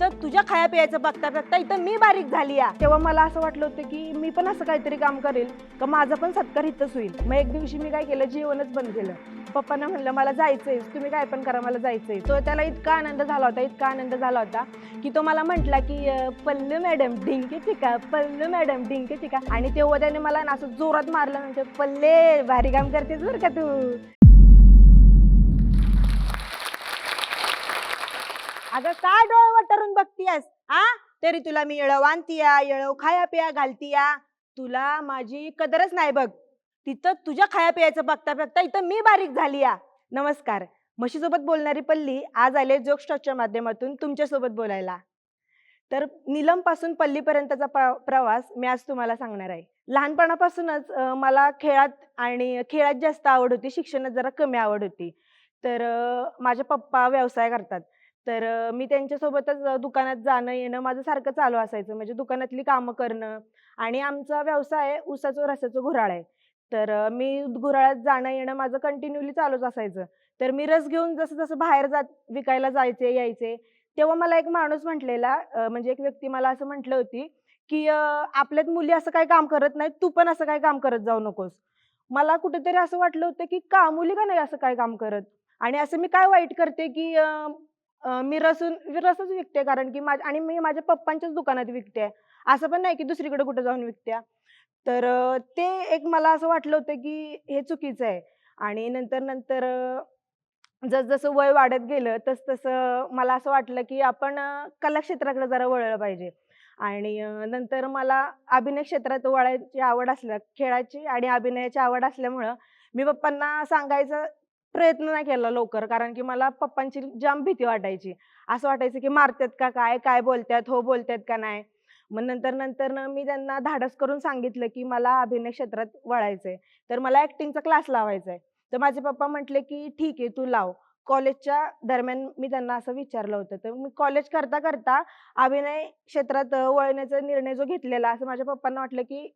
तर तुझ्या खाया प्यायचं बघता बघता इथं मी बारीक झाली या तेव्हा मला असं वाटलं होतं की मी पण असं काहीतरी काम करेल का माझा पण सत्कार इथंच होईल. मग एक दिवशी मी काय केलं जेवणच बंद केलं. पप्पांना म्हणलं मला जायचंय तुम्ही काय पण करा मला जायचंय. तो त्याला इतका आनंद झाला होता इतका आनंद झाला होता की तो मला म्हटला की पल्लू मॅडम डिंके चिका पल्लू मॅडम डिंके चिका आणि तेव्हा त्याने मला ना असं जोरात मारलं म्हणजे पल्ले भारी काम करतेस बरं का तू. अगं काय डोळे वटारून बघतीयस आ? तरी तुला मी येळव आणतीया येळव खाया पिया घालतीया. तुला माझी कदरच नाही बघ. तिथं तुझ्या खाया पियाचं बघता बघता इथं मी बारीक झाली या नमस्कार. म्हशीसोबत बोलणारी पल्ली आज आले जोक स्टॉकच्या माध्यमातून तुमच्यासोबत बोलायला. तर निलमपासून पल्लीपर्यंतचा प्रवास मी आज तुम्हाला सांगणार आहे. लहानपणापासूनच मला खेळात आणि खेळात जास्त आवड होती शिक्षणात जरा कमी आवड होती. तर माझ्या माझे पप्पा व्यवसाय करतात. तर मी त्यांच्यासोबतच दुकानात जाणं येणं माझं सारखं चालू असायचं. म्हणजे दुकानातली कामं करणं आणि आमचा व्यवसाय ऊसाचं रसाचं घुराळ आहे. तर मी घुराळ्यात जाणं येणं माझं कंटिन्युअली चालूच असायचं. तर मी रस घेऊन जसं जसं बाहेर जात विकायला जायचे यायचे तेव्हा मला एक माणूस म्हटलेला म्हणजे एक व्यक्ती मला असं म्हटलं होती की आपल्यात मुली असं काही काम करत नाहीत तू पण असं काही काम करत जाऊ नकोस. मला कुठेतरी असं वाटलं होतं की का मुली का नाही असं काय काम करत? आणि असं मी काय वाईट करते की अं, मी रसून रसच विकते कारण की माझ्या आणि मी माझ्या पप्पांच्याच दुकानात विकते. असं पण नाही की दुसरीकडे कुठं जाऊन विकत्या. तर अं, ते एक मला असं वाटलं होतं की हे चुकीचं आहे. आणि नंतर नंतर अं, जसजसं वय वाढत गेलं तस तसं मला असं वाटलं की आपण अं, कला क्षेत्राकडे जरा वळलं पाहिजे. आणि अं, नंतर मला अभिनय क्षेत्रात वळायची आवड असल्या खेळाची आणि अभिनयाची आवड असल्यामुळं मी पप्पांना सांगायचं प्रयत्न नाही केला लवकर कारण की मला पप्पांची जाम भीती वाटायची. असं वाटायचं की मारतात का काय काय बोलतात हो बोलतात का नाही. मग नंतर नंतर मी त्यांना धाडस करून सांगितलं की मला अभिनय क्षेत्रात वळायचंय. तर मला ऍक्टिंगचा क्लास लावायचा आहे तर माझे पप्पा म्हटले की ठीक आहे तू लाव. कॉलेजच्या दरम्यान मी त्यांना असं विचारलं होतं. तर मी कॉलेज करता करता अभिनय क्षेत्रात वळण्याचा निर्णय जो घेतलेला असं माझ्या पप्पांना वाटलं की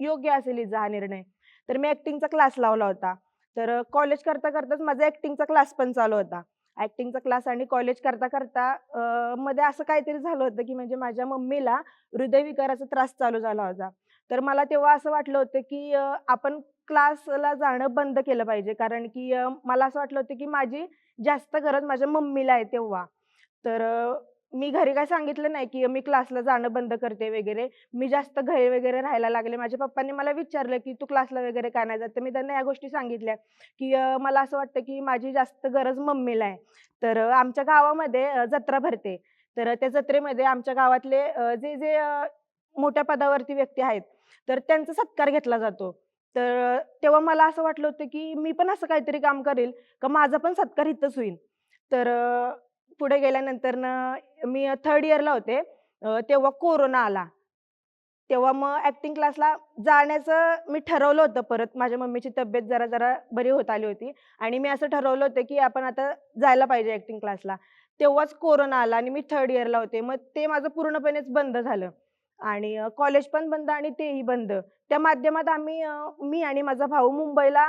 योग्य असेल हा निर्णय. तर मी ऍक्टिंगचा क्लास लावला होता. तर कॉलेज करता करताच माझा ऍक्टिंगचा क्लास पण चालू होता. ऍक्टिंगचा क्लास आणि कॉलेज करता करता मध्ये असं काहीतरी झालं होतं की म्हणजे माझ्या मम्मीला हृदयविकाराचा त्रास चालू झाला होता. तर मला तेव्हा असं वाटलं होतं की आपण क्लासला जाणं बंद केलं पाहिजे. कारण की मला असं वाटलं होतं की माझी जास्त गरज माझ्या मम्मीला आहे तेव्हा. तर मी घरी काय सांगितलं नाही की मी क्लासला जाणं बंद करते वगैरे. मी जास्त घरी वगैरे राहायला लागले. माझ्या पप्पांनी मला विचारलं की तू क्लासला वगैरे का नाही जात? तर मी त्यांना या गोष्टी सांगितल्या की मला असं वाटतं की माझी जास्त गरज मम्मीला आहे. तर आमच्या गावामध्ये जत्रा भरते. तर त्या जत्रेमध्ये आमच्या गावातले जे जे मोठ्या पदावरती व्यक्ती आहेत तर त्यांचा सत्कार घेतला जातो. तर तेव्हा मला असं वाटलं होतं की मी पण असं काहीतरी काम करेल का माझा पण सत्कार इथंच होईल. तर पुढे गेल्यानंतर मी थर्ड इयरला होते. तेव्हा कोरोना आला. तेव्हा मग ऍक्टिंग क्लासला जाण्याचं मी ठरवलं होतं परत. माझ्या मम्मीची तब्येत जरा जरा बरी होत आली होती. आणि मी असं ठरवलं होतं की आपण आता जायला पाहिजे ऍक्टिंग क्लासला तेव्हाच कोरोना आला आणि मी थर्ड इयरला होते. मग ते माझं पूर्णपणेच बंद झालं. आणि कॉलेज पण बंद आणि तेही बंद. त्या माध्यमात आम्ही मी आणि माझा भाऊ मुंबईला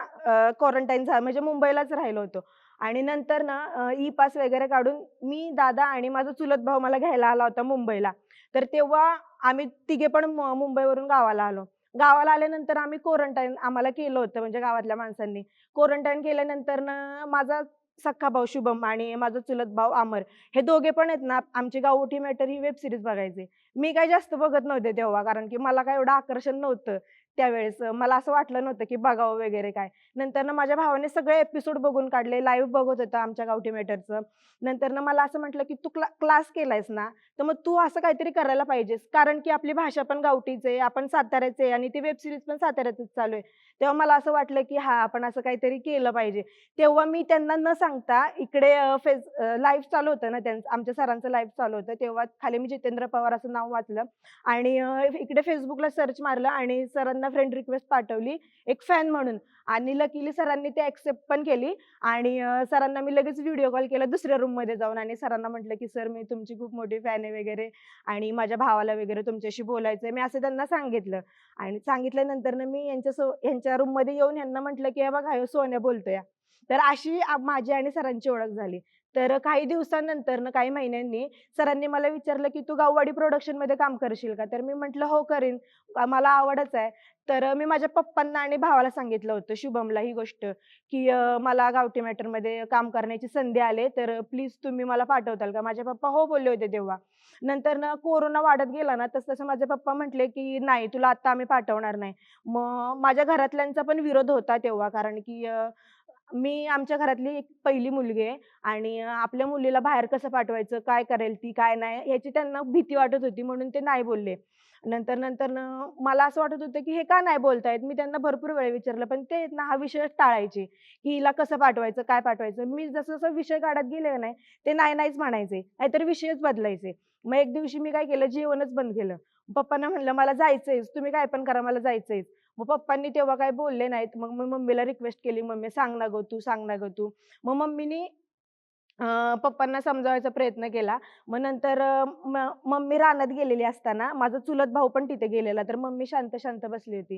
क्वारंटाईन झाला म्हणजे मुंबईलाच राहिलो होतो. आणि नंतर ना ई पास वगैरे काढून मी दादा आणि माझा चुलत भाऊ मला घ्यायला आला होता मुंबईला. तर तेव्हा आम्ही तिघे पण मुंबईवरून गावाला आलो. गावाला आल्यानंतर आम्ही क्वारंटाईन आम्हाला केलं होतं म्हणजे गावातल्या माणसांनी. क्वारंटाईन केल्यानंतर ना माझा सख्खा भाऊ शुभम आणि माझा चुलत भाऊ अमर हे दोघे पण आहेत ना आमची गावठी मॅटर ही वेब सिरीज बघायचे. मी काही जास्त बघत नव्हते तेव्हा कारण की मला काय एवढं आकर्षण नव्हतं त्यावेळेस. मला असं वाटलं नव्हतं की बघावं वगैरे काय. नंतर ना माझ्या भावाने सगळे एपिसोड बघून काढले. लाईव्ह बघत होता आमच्या गावठी मॅटरचं नंतर ना मला असं म्हटलं की तू क्ला क्लास केलायस ना? तर मग तू असं काहीतरी करायला पाहिजेस. कारण की आपली भाषा पण गावठीच आहे. आपण साताऱ्याचे आहे आणि ती वेब सिरीज पण साताऱ्यातच चालू आहे. तेव्हा मला असं वाटलं की हा आपण असं काहीतरी केलं पाहिजे. तेव्हा मी त्यांना न सांगता इकडे फेस लाईव्ह चालू होतं ना त्यांचं आमच्या सरांचं लाईव्ह चालू होतं. तेव्हा खाली मी जितेंद्र पवार असं नाव वाचलं आणि इकडे फेसबुकला सर्च मारलं आणि सरांना फ्रेंड रिक्वेस्ट पाठवली एक फॅन म्हणून. आणि लकीली सरांनी ते ऍक्सेप्ट पण केली. आणि सरांना मी लगेच व्हिडिओ कॉल केला दुसऱ्या रूममध्ये जाऊन आणि सरांना म्हटलं की सर मी तुमची खूप मोठी फॅन आहे वगैरे आणि माझ्या भावाला वगैरे तुमच्याशी बोलायचंय. मी असं त्यांना सांगितलं. आणि सांगितल्यानंतर ना मी यांच्या सो यांच्या रूममध्ये येऊन यांना म्हटलं की हे बघा ह्यो सोन्या बोलतोय. तर अशी माझी आणि सरांची ओळख झाली. तर काही दिवसानंतर ना काही महिन्यांनी सरांनी मला विचारलं की तू गाववाडी प्रोडक्शनमध्ये काम करशील का? तर मी म्हंटल हो करीन. मला आवडच आहे. तर मी माझ्या पप्पांना आणि भावाला सांगितलं होतं शुभमला ही गोष्ट की मला गावठी मॅटरमध्ये काम करण्याची संधी आले तर प्लीज तुम्ही मला पाठवताल का? माझे पप्पा हो बोलले होते तेव्हा. नंतर ना कोरोना वाढत गेला ना तस तसं माझे पप्पा म्हटले की नाही तुला आता आम्ही पाठवणार नाही. मग माझ्या घरातल्यांचा पण विरोध होता तेव्हा कारण की मी आमच्या घरातली एक पहिली मुलगी आहे आणि आपल्या मुलीला बाहेर कसं पाठवायचं काय करेल ती काय नाही याची त्यांना भीती वाटत होती म्हणून ते नाही बोलले. नंतर नंतर न मला असं वाटत होतं की हे का नाही बोलतायत? मी त्यांना भरपूर वेळ विचारलं पण ते ना हा विषय टाळायचे की हिला कसं पाठवायचं काय पाठवायचं? मी जसं जसं विषय काढत गेले नाही ते नाही नाहीच म्हणायचे नाहीतर विषयच बदलायचे. मग एक दिवशी मी काय केलं जेवणच बंद केलं. पप्पांना म्हणलं मला जायचंय तुम्ही काय पण करा मला जायचंय मग पप्पांनी तेव्हा काय बोलले नाहीत. मग मी मम्मीला रिक्वेस्ट केली मम्मी सांग ना गं तू सांग ना गं तू. मग मम्मीनी पप्पांना समजावायचा प्रयत्न केला. मग नंतर मम्मी रानात गेलेली असताना माझा चुलत भाऊ पण तिथे गेलेला. तर मम्मी शांत शांत बसली होती.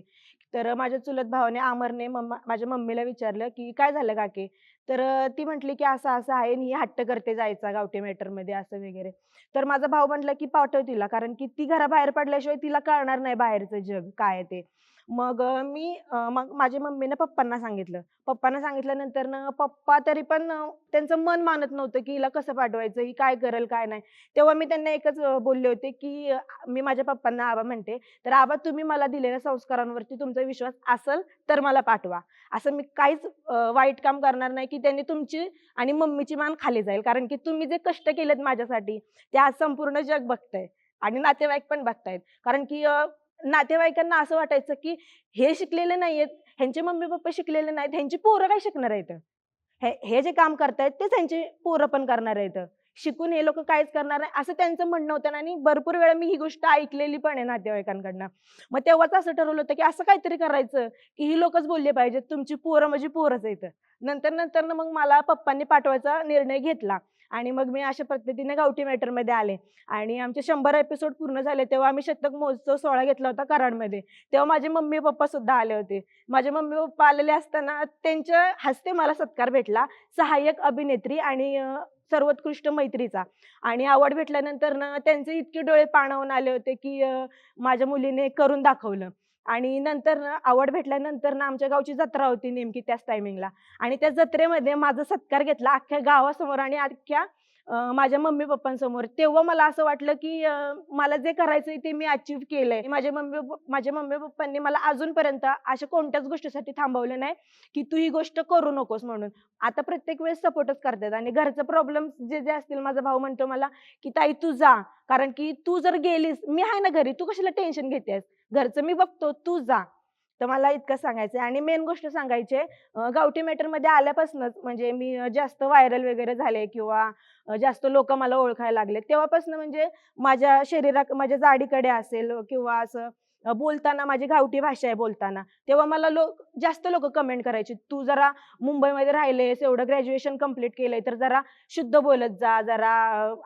तर माझ्या चुलत भावाने अमरने मम्मा माझ्या मम्मीला विचारलं की काय झालं काके? तर ती म्हटली की असं असं आहे आणि ही हट्ट करते जायचा गावठी मॅटरमध्ये असं वगैरे. तर माझा भाऊ म्हटलं की पाठव तिला कारण की ती घराबाहेर पडल्याशिवाय तिला कळणार नाही बाहेरचं जग काय आहे ते. मग मी मग माझ्या मम्मीने पप्पांना सांगितलं. पप्पांना सांगितल्यानंतर ना पप्पा तरी पण त्यांचं मन मानत नव्हतं की हिला कसं पाठवायचं ही काय करेल काय नाही. तेव्हा मी त्यांना एकच बोलले होते की मी माझ्या पप्पांना आबा म्हणते तर आबा तुम्ही मला दिलेल्या संस्कारांवरती तुमचा विश्वास असेल तर मला पाठवा. असं मी काहीच वाईट काम करणार नाही की त्यांनी तुमची आणि मम्मीची मान खाली जाईल. कारण की तुम्ही जे कष्ट केलेत माझ्यासाठी ते आज संपूर्ण जग बघतंय आणि नातेवाईक पण बघतायत. कारण की नातेवाईकांना असं वाटायचं की हे शिकलेले नाहीयेत ह्यांचे मम्मी पप्पा शिकलेले नाहीत ह्यांची पोरं काय शिकणार आहेत? हे हे जे काम करतायत तेच ह्यांची पोरं पण करणार आहेत. शिकून हे लोक काहीच करणार नाही असं त्यांचं म्हणणं होतं आणि भरपूर वेळा मी ही गोष्ट ऐकलेली पण आहे नातेवाईकांकडनं. मग तेव्हाच असं ठरवलं होतं की असं काहीतरी करायचं की ही लोकच बोलले पाहिजेत तुमची पोरं म्हणजे पोरच आहेत. नंतर नंतर मग मला पप्पांनी पाठवायचा निर्णय घेतला. आणि मग मी अशा पद्धतीने गावठी मॅटरमध्ये आले. आणि आमचे शंभर एपिसोड पूर्ण झाले तेव्हा आम्ही शतक महोत्सव सोहळा घेतला होता कराडमध्ये. तेव्हा माझे मम्मी पप्पा सुद्धा आले होते. माझे मम्मी पप्पा आलेले असताना त्यांच्या हस्ते मला सत्कार भेटला. सहाय्यक अभिनेत्री आणि सर्वोत्कृष्ट मैत्रीचा. आणि आवड भेटल्यानंतर ना त्यांचे इतके डोळे पाणावून आले होते की माझ्या मुलीने करून दाखवलं. आणि नंतर ना आवड भेटल्यानंतर ना आमच्या गावची जत्रा होती नेमकी त्याच टायमिंगला आणि त्या जत्रेमध्ये माझा सत्कार घेतला अख्ख्या गावासमोर आणि अख्ख्या माझ्या मम्मी पप्पांसमोर. तेव्हा मला असं वाटलं की मला जे करायचंय ते मी अचीव्ह केलंय. माझ्या मम्मी माझ्या मम्मी पप्पांनी मला अजूनपर्यंत अशा कोणत्याच गोष्टीसाठी थांबवलं नाही की तू ही गोष्ट करू नकोस म्हणून. आता प्रत्येक वेळेस सपोर्टच करतात आणि घरचं प्रॉब्लेम जे जे असतील माझा भाऊ म्हणतो मला की ताई तू जा. कारण की तू जर गेलीस मी आहे ना घरी तू कशाला टेन्शन घेतेस? घरचं मी बघतो तू जा. तर मला इतकं सांगायचंय आणि मेन गोष्ट सांगायचे गावठी मॅटरमध्ये आल्यापासूनच म्हणजे मी जास्त व्हायरल वगैरे झाले किंवा जास्त लोक मला ओळखायला लागले तेव्हापासून म्हणजे माझ्या शरीरा माझ्या जाडीकडे असेल किंवा असं बोलताना माझी गावठी भाषा आहे बोलताना तेव्हा मला लोक जास्त लोक कमेंट करायचे तू जरा मुंबईमध्ये राहिलेस एवढं ग्रॅज्युएशन कंप्लीट केलंय तर जरा शुद्ध बोलत जा जरा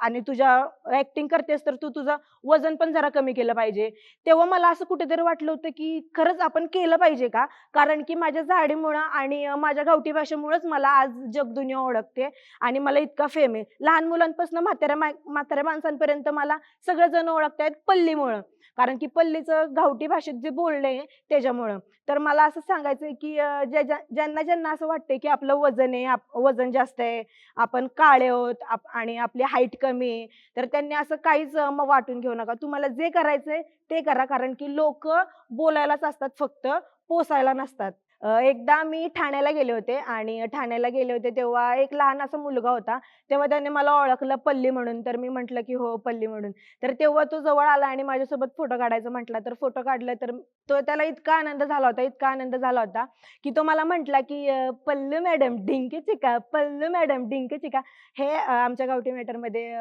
आणि तुझ्या ऍक्टिंग करतेस तर तू तुझं वजन पण जरा कमी केलं पाहिजे. तेव्हा मला असं कुठेतरी वाटलं होतं की खरंच आपण केलं पाहिजे का? कारण की माझ्या झाडीमुळं आणि माझ्या गावठी भाषेमुळेच मला आज जगदुनिया ओळखते आणि मला इतका फेम आहे. लहान मुलांपासून म्हाताऱ्या मा- म्हाताऱ्या माणसांपर्यंत मला सगळेजण ओळखतायत पल्लीमुळं. कारण की पल्लीचं गावठी भाषेत जे बोलणे त्याच्यामुळं. तर मला असं सांगायचंय की ज्यांना ज्यांना असं वाटतंय की आपलं वजन आहे वजन जास्त आहे आपण काळे आहोत आणि आपली हाईट कमी आहे तर त्यांनी असं काहीच वाटून घेऊ नका. तुम्हाला जे करायचंय ते करा. कारण की लोक बोलायलाच असतात फक्त पोसायला नसतात. एकदा मी ठाण्याला गेले होते आणि ठाण्याला गेले होते तेव्हा एक लहान असा मुलगा होता. तेव्हा त्याने मला ओळखलं पल्ली म्हणून. तर मी म्हंटल की हो पल्ली म्हणून. तर तेव्हा तो जवळ आला आणि माझ्यासोबत फोटो काढायचा म्हटला. तर फोटो काढला तर तो त्याला इतका आनंद झाला होता इतका आनंद झाला होता की तो मला म्हटला की पल्लू मॅडम डिंके चिका पल्लू मॅडम डिंके चिका हे आमच्या गावठी मॅटरमध्ये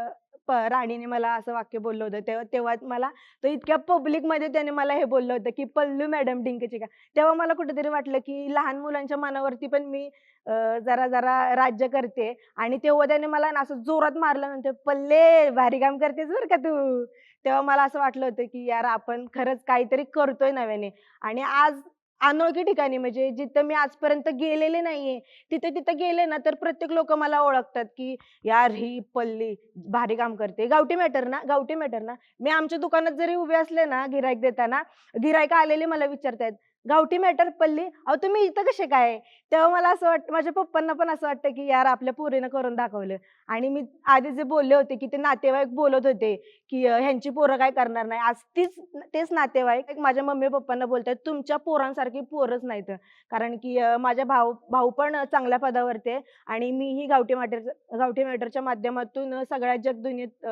राणीने मला असं वाक्य बोललं होतं. तेव्हा तेव्हा मला तो इतक्या पब्लिकमध्ये त्याने मला हे बोललं होतं की पल्लू मॅडम डिंकची का? तेव्हा मला कुठेतरी वाटलं की लहान मुलांच्या मनावरती पण मी अं, जरा जरा राज्य करते. आणि तेव्हा त्याने मला ना असं जोरात मारलं नंतर पल्ले भारी काम करतेस बरं का तू? तेव्हा मला असं वाटलं होतं की यार आपण खरंच काहीतरी करतोय नव्याने. आणि आज अनोळखी ठिकाणी. म्हणजे जिथं मी आजपर्यंत गेलेले नाहीये तिथे तिथे गेले ना तर प्रत्येक लोक मला ओळखतात की यार ही पल्ली भारी काम करते. गावठी मॅटर ना गावठी मॅटर ना. मी आमच्या दुकानात जरी उभे असले ना गिरायक देताना गिरायक आलेले मला विचारतायत गावठी मॅटर पल्ली अहो तुम्ही इथं कसे काय? तेव्हा मला असं वाटतं माझ्या पप्पांना पण असं वाटतं की यार आपल्या पोरीनं करून दाखवलं. आणि मी आधी जे बोलले होते की ते नातेवाईक बोलत होते की ह्यांची पोरं काय करणार नाही. आज तीच तेच नातेवाईक माझ्या मम्मी पप्पांना बोलतात तुमच्या पोरांसारखी पोरच नाहीत. कारण की माझ्या भाऊ भाऊ पण चांगल्या पदावरती आहे. आणि मीही गावठी मॅटर गावठी मॅटरच्या माध्यमातून सगळ्या जगदुनियेत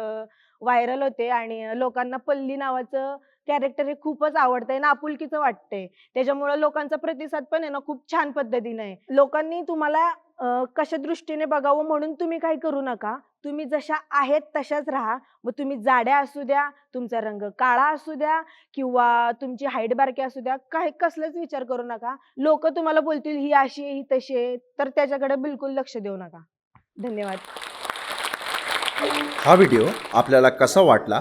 व्हायरल होते. आणि लोकांना पल्ली नावाचं कॅरेक्टर हे खूपच आवडतंय ना आपुलकीचं वाटतंय. त्याच्यामुळे लोकांचा प्रतिसाद पण आहे ना खूप छान पद्धतीने आहे. लोकांनी तुम्हाला कशा दृष्टीने बघावं म्हणून तुम्ही काही करू नका. तुम्ही जशा आहेत तशाच राहा. मग तुम्ही जाड्या असू द्या तुमचा रंग काळा असू द्या किंवा तुमची हाईट बारकी असू द्या काही कसलाच विचार करू नका. लोक तुम्हाला बोलतील ही अशी आहे ही तशी आहे. तर त्याच्याकडे बिलकुल लक्ष देऊ नका. धन्यवाद. हा व्हिडिओ आपल्याला कसा वाटला